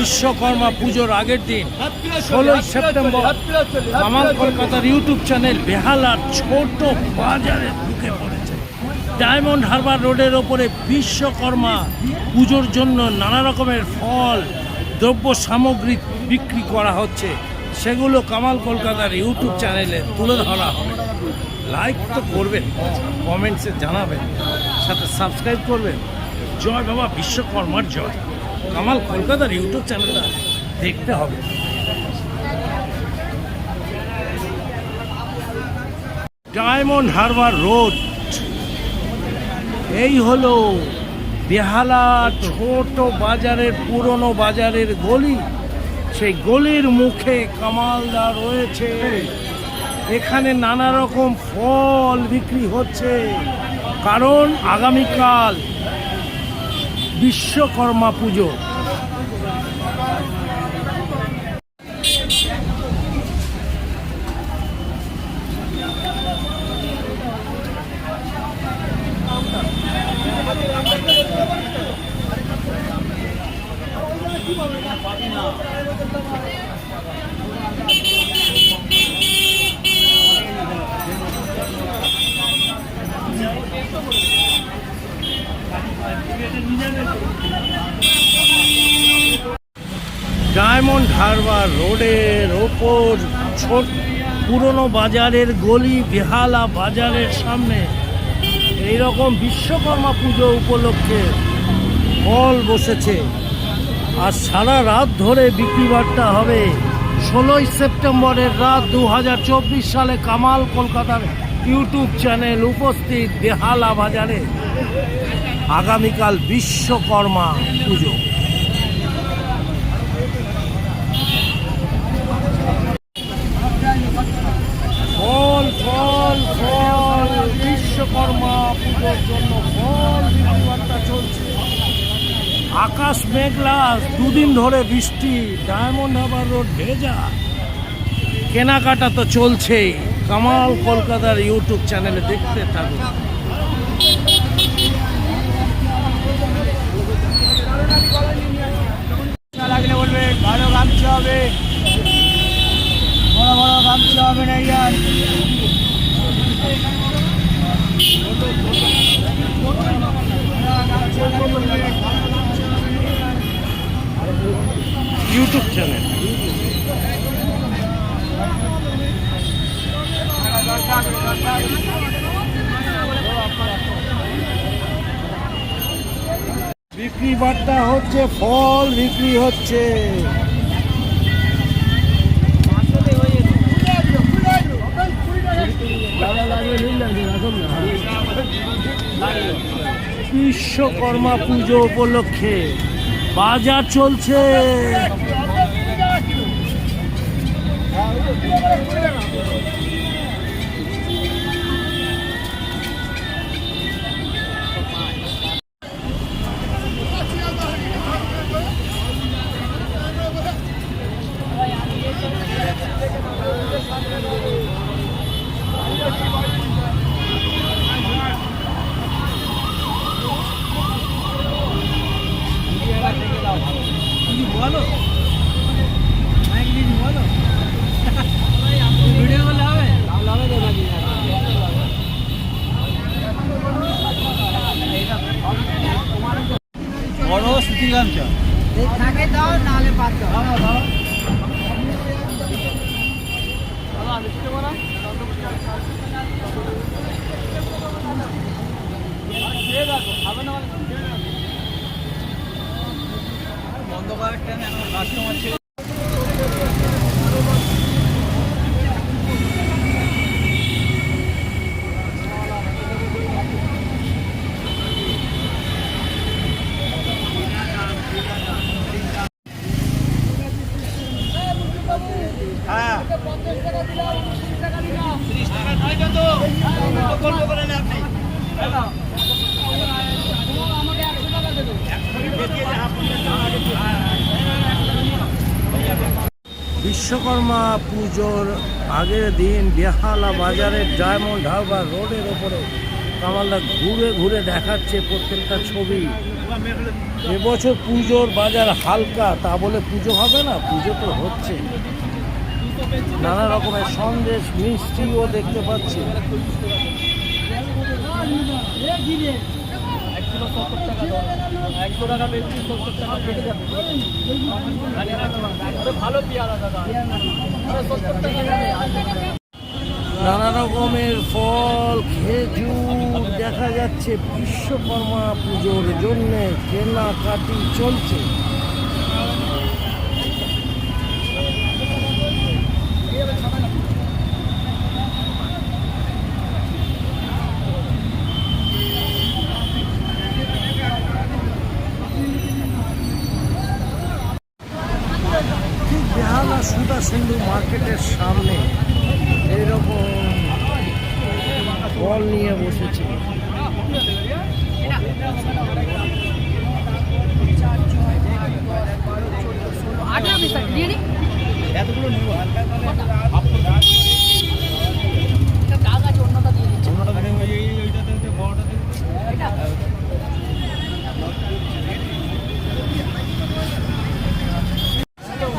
বিশ্বকর্মা পুজোর আগের দিন ষোলোই সেপ্টেম্বর আমার কলকাতার ইউটিউব চ্যানেল বেহালার ছোট বাজারে ঢুকে পড়েছে। ডায়মন্ড হারবার রোডের ওপরে বিশ্বকর্মা পুজোর জন্য নানা রকমের ফল, দ্রব্য সামগ্রী বিক্রি করা হচ্ছে। সেগুলো কামাল কলকাতার ইউটিউব চ্যানেলে তুলে ধরা হবে। লাইক তো করবেন কমেন্টসে জানাবেন, সাথে সাবস্ক্রাইব করবেন। জয় বাবা, বিশ্বকর্মার জয়। কামাল, কলকাতার ইউটিউব চ্যানেলটা দেখতে হবে। Diamond Harbour road. এই হলো বেহালা ছোট বাজারের, পুরনো বাজারের গলি। সেই গলির মুখে কামালদা রয়েছে। এখানে নানা রকম ফল বিক্রি হচ্ছে। কারণ আগামীকাল বিশ্বকর্মা পুজো। হারবার রোডের ওপর ছোট পুরনো বাজারের গলি, বেহালা বাজারের সামনে এই রকম বিশ্বকর্মা পুজো উপলক্ষে ফল বসেছে। আর সারা রাত ধরে বিক্রিবাট্টা হবে। ষোলোই সেপ্টেম্বরের রাত দু হাজার চব্বিশ সালে কামাল কলকাতার ইউটিউব চ্যানেল উপস্থিত বেহালা বাজারে। আগামীকাল বিশ্বকর্মা পুজো ফল ফল ফল বিশ্বকর্মা পুজোর জন্য ফল বিক্রিবার্তা চলছে আকাশ মেঘলা দুদিন ধরে বৃষ্টি, ডায়মন্ড হারবার রোড ভেজা। কেনাকাটা তো চলছেই। কামাল কলকাতার ইউটিউব চ্যানেলে দেখতে থাকুন। লাগলে বলবে, ভালো গামছা হবে। বড় বড় গামছা হবে না ইয়ার বিক্রি বার্তা হচ্ছে ফল বিক্রি হচ্ছে। বিশ্বকর্মা পুজো উপলক্ষে বাজার চলছে। গামছা থাকে দাও নাহলে বাদ দাও। বন্ধ করার টাইম এখন কাস্টমার ছিল বিশ্বকর্মা পুজোর আগের দিন বেহালা বাজারের ডায়মন্ড হারবার রোডের ওপরে কামালদা ঘুরে ঘুরে দেখাচ্ছে প্রত্যেকটা ছবি। এবছর পুজোর বাজার হালকা, তা বলে পুজো হবে না, পুজো তো হচ্ছে। নানা রকমের সন্দেশ মিষ্টিও দেখতে পাচ্ছি। নানা রকমের ফল খেজুর দেখা যাচ্ছে। বিশ্বকর্মা পুজোর জন্যে কেনাকাটি চলছে ঠিক বেহালা সুদা সিন্ধু মার্কেটের সামনে এইরকম বল নিয়ে বসেছে আঠারো পিস আছে দিয়ে দিই এতগুলো নিবো হালকা একটা ডাক আছে অন্যটা দিয়ে দিচ্ছি অন্যটা দেখে ওই এই ওইটাতে ওই বড়টাতে এটা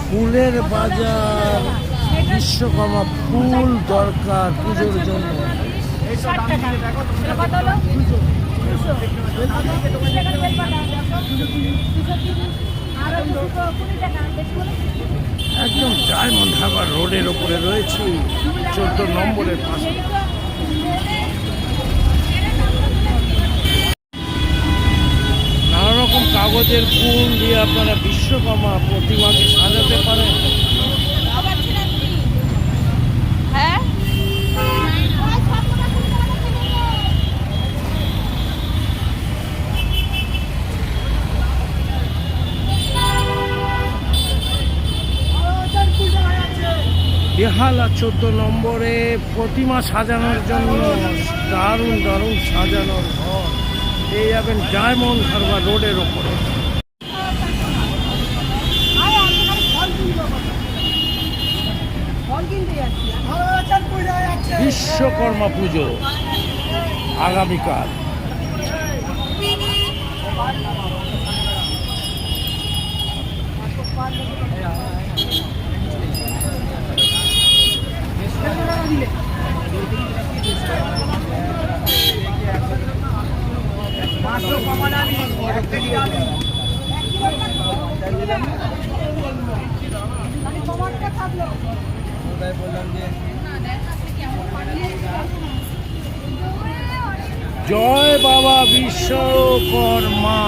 ফুলের বাজার। বিশ্বকর্মা ফুল দরকার পুজোর জন্য। একদম ডায়মন্ড হারবার রোডের ওপরে রয়েছে, চোদ্দ নম্বরের পাশে। নানা রকম কাগজের ফুল দিয়ে আপনারা বিশ্বকর্মা প্রতিমাকে সাজাতে পারেন। বেহালা চোদ্দ নম্বরে প্রতিমা সাজানোর জন্য দারুণ দারুণ সাজানোর ঘর পেয়ে যাবেন ডায়মন্ড হারবার রোডের ওপরে বিশ্বকর্মা পুজো আগামীকাল জয় বাবা বিশ্বকর্মা।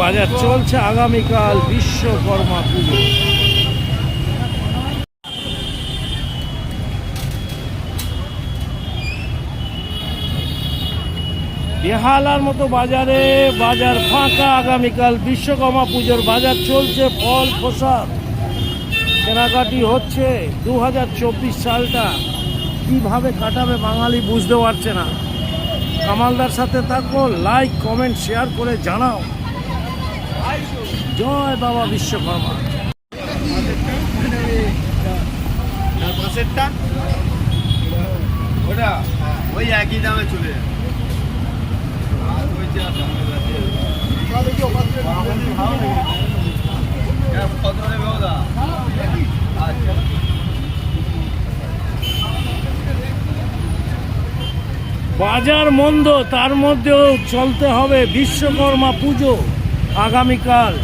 বাজার চলছে আগামীকাল বিশ্বকর্মা পুজো। বেহালার মতো বাজারে, বাজার ফাঁকা, আগামীকাল বিশ্বকর্মা পুজোর বাজার চলছে ফল প্রসাদ। কেনাকাটি হচ্ছে দু হাজার চব্বিশ সালটা। কীভাবে কাটাবে বাঙালি বুঝতে পারছে না। কামালদার সাথে থাকো লাইক কমেন্ট শেয়ার করে জানাও। জয় বাবা বিশ্বকর্মা। পাশেরটা? ওটা? ওই একই দামে চলে? আচ্ছা। বাজার মন্দ তার মধ্যেও চলতে হবে বিশ্বকর্মা পুজো। আগামীকাল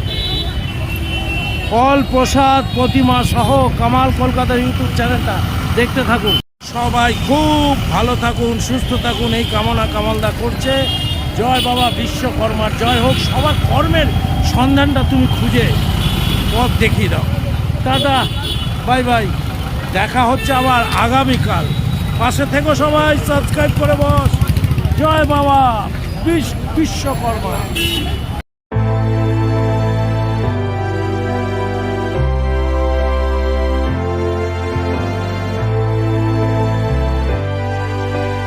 ফল প্রসাদ প্রতিমা সহ কামাল কলকাতার ইউটিউব চ্যানেলটা দেখতে থাকুন। সবাই খুব ভালো থাকুন, সুস্থ থাকুন, এই কামনা কামালদা করছে। জয় বাবা বিশ্বকর্মার জয় হোক, সবার কর্মের সন্ধানটা তুমি খুঁজে পথ দেখিয়ে দাও। Tata, bye bye. দেখা হচ্ছে আবার আগামীকাল। পাশে থেকে সবাই, সাবস্ক্রাইব করে বস। জয় বাবা বিশ- বিশ্বকর্মা।